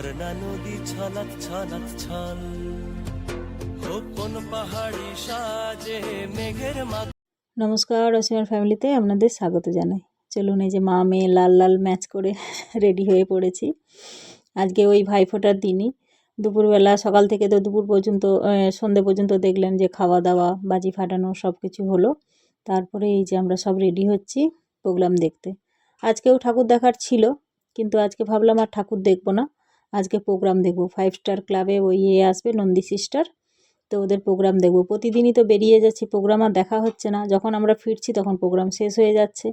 ঝর্ণা নদী ছলাত ছলাত ছল। ওপন পাহাড়ি সাজে মেঘের মা নমস্কার রসিমার ফ্যামিলিতে আপনাদের স্বাগত জানাই। চলুন এই যে মা, মেয়ে, লাল লাল ম্যাচ করে রেডি হয়ে পড়েছি। আজকে ওই ভাইফোঁটার দিনই। দুপুরবেলা সকাল থেকে তো দুপুর পর্যন্ত সন্ধে পর্যন্ত দেখলেন যে খাওয়া দাওয়া, বাজি ফাটানো সব কিছু হলো। তারপরে এই যে আমরা সব রেডি হচ্ছি প্রোগ্রাম দেখতে। আজকেও ঠাকুর দেখার ছিল, কিন্তু আজকে ভাবলাম আর ঠাকুর দেখব না। আজকে প্রোগ্রাম দেখব। ফাইভ স্টার ক্লাবে ওই ইয়ে আসবে, নন্দী সিস্টার তো ওদের প্রোগ্রাম দেখব। প্রতিদিনই তো বেরিয়ে যাচ্ছি প্রোগ্রাম আর দেখা হচ্ছে না। যখন আমরা ফিরছি তখন প্রোগ্রাম শেষ হয়ে যাচ্ছে।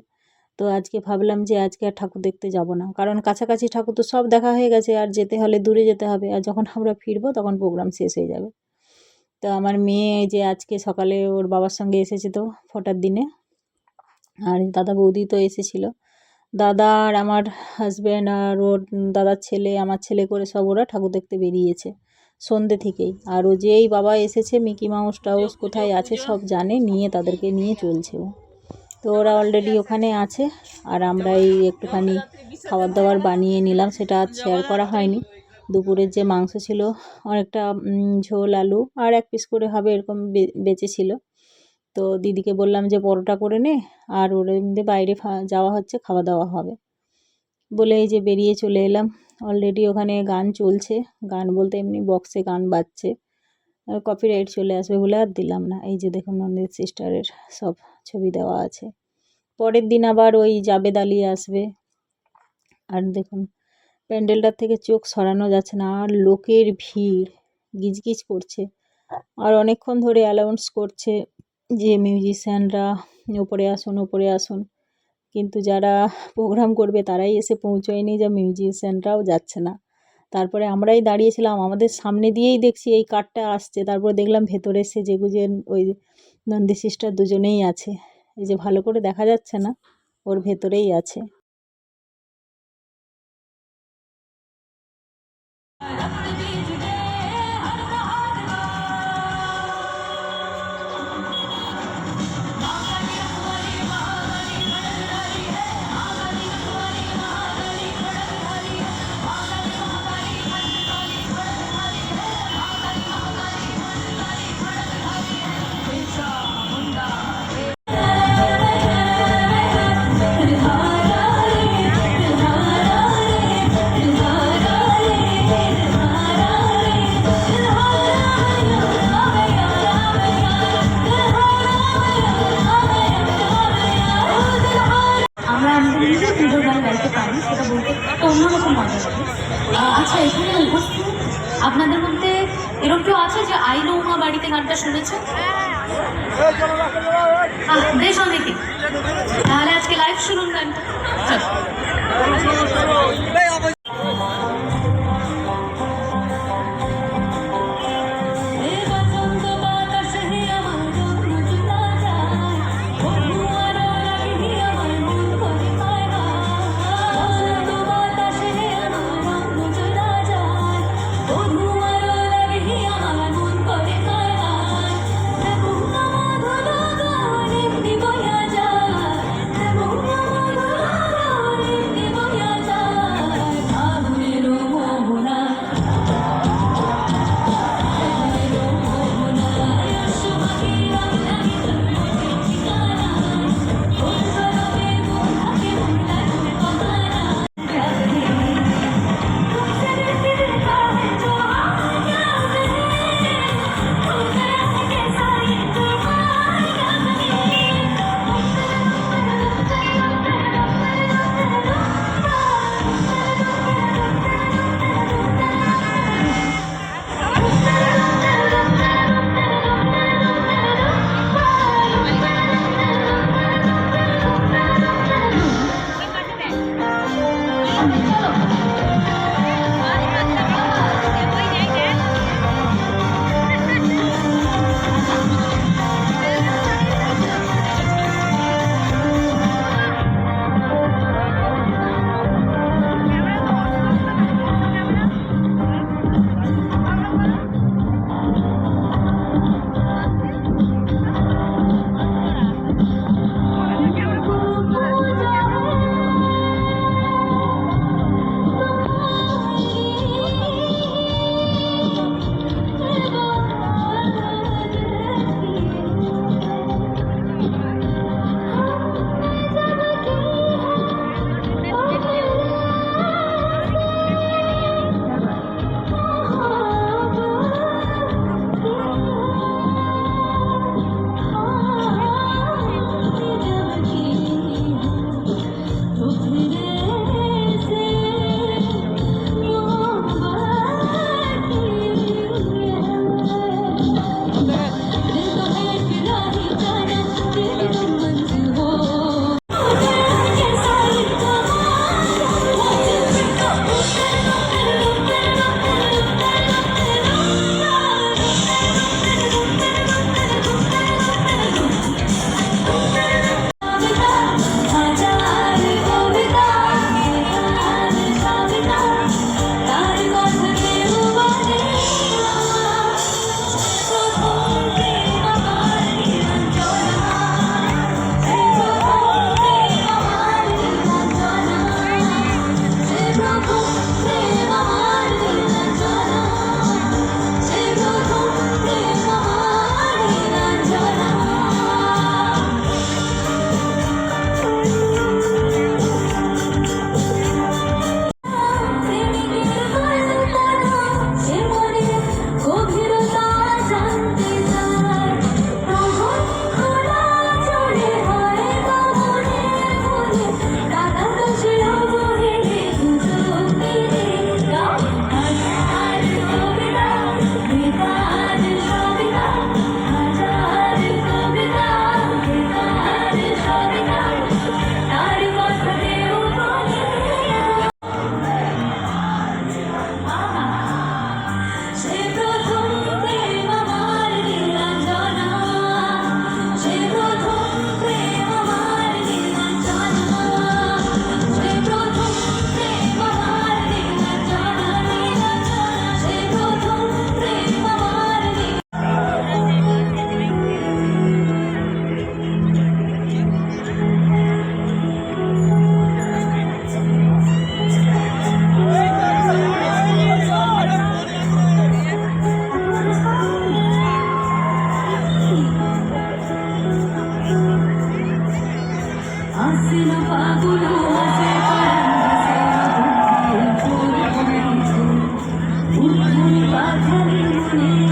তো আজকে ভাবলাম যে আজকে আর ঠাকুর দেখতে যাব না। কারণ কাছাকাছি ঠাকুর তো সব দেখা হয়ে গেছে, আর যেতে হলে দূরে যেতে হবে। আর যখন আমরা ফিরবো তখন প্রোগ্রাম শেষ হয়ে যাবে। তো আমার মেয়ে যে আজকে সকালে ওর বাবার সঙ্গে এসেছে তো, ফোটার দিনে। আর দাদা বৌদি তো এসেছিল। দাদা আর আমার হাজব্যান্ড আর ওর দাদার ছেলে আমার ছেলে করে সব ওরা ঠাকুর দেখতে বেরিয়েছে সন্ধ্যে থেকেই। আর ও যেই বাবা এসেছে মিকি মাউস টাউস কোথায় আছে সব জানে নিয়ে তাদেরকে নিয়ে চলছে ও। তো ওরা অলরেডি ওখানে আছে আর আমরা এই একটুখানি খাবার দাবার বানিয়ে নিলাম সেটা আর শেয়ার করা হয়নি। দুপুরের যে মাংস ছিল অনেকটা ঝোল আলু আর এক পিস করে হবে এরকম বে- বেঁচে ছিল। তো দিদিকে বললাম যে পরোটা করে নে, আর ওর এমনি বাইরে যাওয়া হচ্ছে, খাওয়া দাওয়া হবে। বলে এই যে বেরিয়ে চলে এলাম। অলরেডি ওখানে গান চলছে। গান বলতে এমনি বক্সে গান বাজছে। কপিরাইট চলে আসবে বলে আর দিলাম না। এই যে দেখুন নন্দিত সিস্টারের সব ছবি দেওয়া আছে। পরের দিন আবার ওই জাবেদ আলী আসবে। আর দেখুন, প্যান্ডেলটার থেকে চোখ সরানো যাচ্ছে না। আর লোকের ভিড়, গিজগিজ করছে। আর অনেকক্ষণ ধরে অ্যালাউন্স করছে। যে মিউজিশিয়ানরা ওপরে আসুন ওপরে আসুন। কিন্তু যারা প্রোগ্রাম করবে, তারাই এসে পৌঁছয়নি যে মিউজিশিয়ানরাও যাচ্ছে না। তারপরে আমরাই দাঁড়িয়েছিলাম, আমাদের সামনে দিয়েই দেখছি এই কারটা আসছে। তারপর দেখলাম ভেতরে সে যেগুজে ওই নন্দী সিস্টার দুজনেই আছে। এই যে ভালো করে দেখা যাচ্ছে না, ওর ভেতরেই আছে। বেশ অনেকে তাহলে আজকে লাইভ শুনুন 不会把他们都忘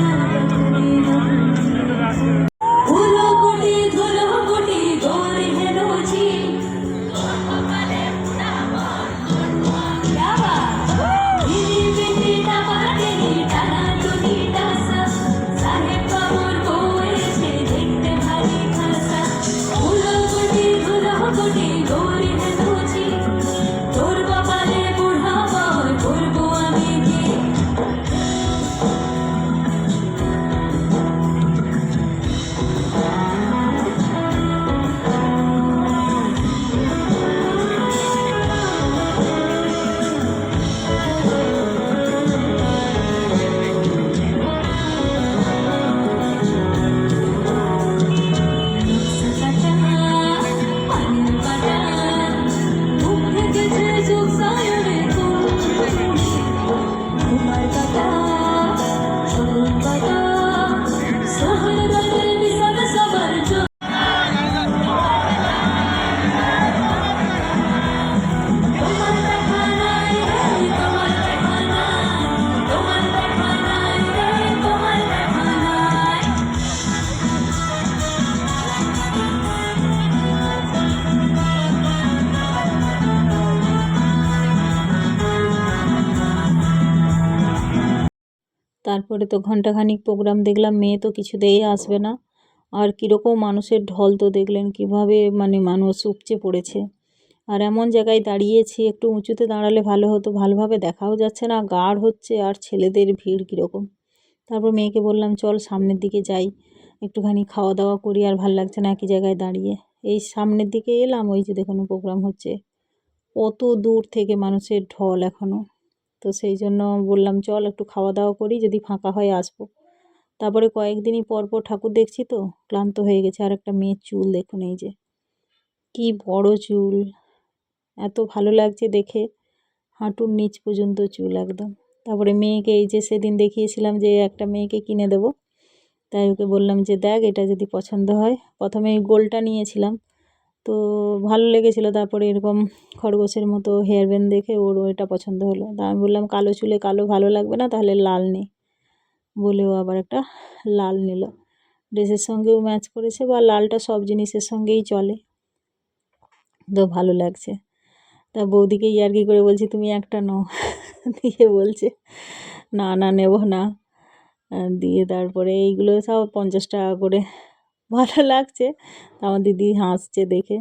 তারপরে তো ঘন্টাখানিক প্রোগ্রাম দেখলাম, মেয়ে তো কিছুতেই আসবে না। আর কীরকম মানুষের ঢল তো দেখলেন, কীভাবে মানে মানুষ উপচে পড়েছে। আর এমন জায়গায় দাঁড়িয়েছি, একটু উঁচুতে দাঁড়ালে ভালো হতো, ভালোভাবে দেখাও যাচ্ছে না, গাঢ় হচ্ছে, আর ছেলেদের ভিড় কীরকম। তারপর মেয়েকে বললাম, চল সামনের দিকে যাই, একটুখানি খাওয়া দাওয়া করি, আর ভালো লাগছে না একই জায়গায় দাঁড়িয়ে। এই সামনের দিকে এলাম, ওই যে দেখুন প্রোগ্রাম হচ্ছে। কত দূর থেকে মানুষের ঢল এখনও তো সেই জন্য বললাম, চল একটু খাওয়া দাওয়া করি, যদি ফাঁকা হয় আসব। তারপরে কয়েকদিনই পর পর ঠাকুর দেখছি তো, ক্লান্ত হয়ে গেছে। আর একটা মেয়ের চুল দেখুন এই যে, কি বড় চুল। এত ভালো লাগছে দেখে, হাঁটুর নিচ পর্যন্ত চুল একদম। তারপরে মেয়েকে এই যে সেদিন দেখিয়েছিলাম যে, একটা মেয়েকে কিনে দেবো। তাই ওকে বললাম যে, দেখ, এটা যদি পছন্দ হয়। প্রথমে গোলটা নিয়েছিলাম। তো ভালো লেগেছিলো তারপরে এরকম খরগোশের মতো হেয়ার ব্যান্ড দেখে ওর এটা পছন্দ হলো। তা আমি বললাম, কালো চুলে কালো ভালো লাগবে না, তাহলে লাল নে। বলেও আবার একটা লাল নিল। ড্রেসের সঙ্গেও ম্যাচ করেছে বা লালটা সব জিনিসের সঙ্গেই চলে। তো ভালো লাগছে। তা বৌদিকে ইয়ার্কি করে বলছি, তুমি একটা নাও। দিয়ে বলছে, না না, নেব না। দিয়ে তারপরে এইগুলো সব পঞ্চাশ টাকা করে ভালো লাগছে। আমার দিদি হাসছে দেখে।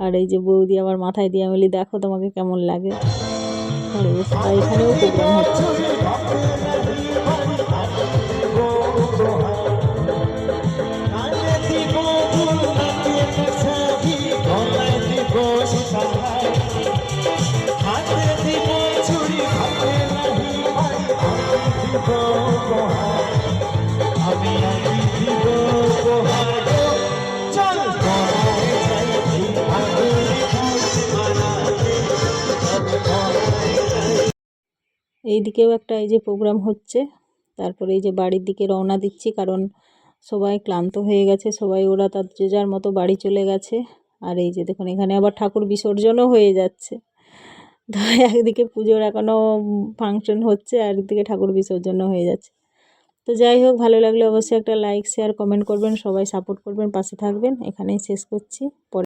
আর এই যে বৌদি আমার মাথায় দিয়ে আমি দেখো তোমাকে কেমন লাগে। এখানেও প্রোগ্রাম হচ্ছে। এইদিকেও একটা এই যে প্রোগ্রাম হচ্ছে। তারপরে এই যে বাড়ির দিকে রওনা দিচ্ছি কারণ সবাই ক্লান্ত হয়ে গেছে, সবাই ওরা তার যে যার মতো বাড়ি চলে গেছে। আর এই যে দেখুন, এখানে আবার ঠাকুর বিসর্জনও হয়ে যাচ্ছে। তো একদিকে পুজোর এখনও ফাংশন হচ্ছে, আর একদিকে ঠাকুর বিসর্জনও হয়ে যাচ্ছে। তো যাই হোক, ভালো লাগলে অবশ্যই একটা লাইক শেয়ার কমেন্ট করবেন। সবাই সাপোর্ট করবেন, পাশে থাকবেন। এখানেই শেষ করছি। পরে